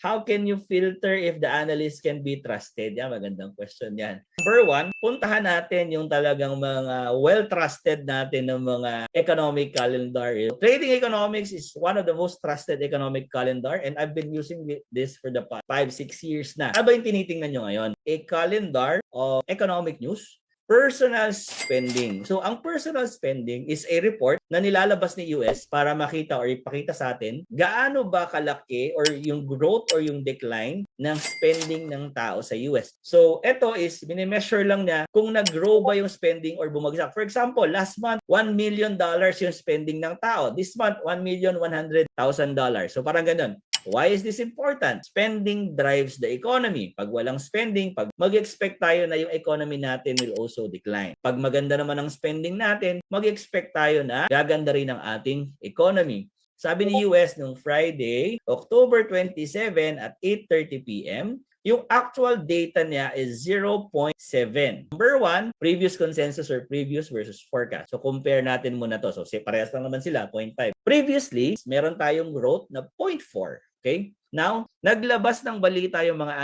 how can you filter if the analyst can be trusted? Yan, magandang question yan. Number one, puntahan natin yung talagang mga well-trusted natin ng mga economic calendar. Trading economics is one of the most trusted economic calendar and I've been using this for the past 5-6 years na. Ano ba yung tinitingnan nyo ngayon? A calendar of economic news personal spending. So, ang personal spending is a report na nilalabas ni US para makita or ipakita sa atin gaano ba kalaki or yung growth or yung decline ng spending ng tao sa US. So, ito is minimeasure lang niya kung nag-grow ba yung spending or bumagsak. For example, last month, 1 million dollars yung spending ng tao. This month, 1 million 100,000 dollars. So, parang ganun. Why is this important? Spending drives the economy. Pag walang spending, pag mag-expect tayo na yung economy natin will also decline. Pag maganda naman ang spending natin, mag-expect tayo na gaganda rin ang ating economy. Sabi ni US nung Friday, October 27 at 8.30 p.m., yung actual data niya is 0.7. Number one, previous consensus or previous versus forecast. So compare natin muna to. So parehas lang naman sila, 0.5. Previously, meron tayong growth na 0.4. Okay? Now, naglabas ng balita yung mga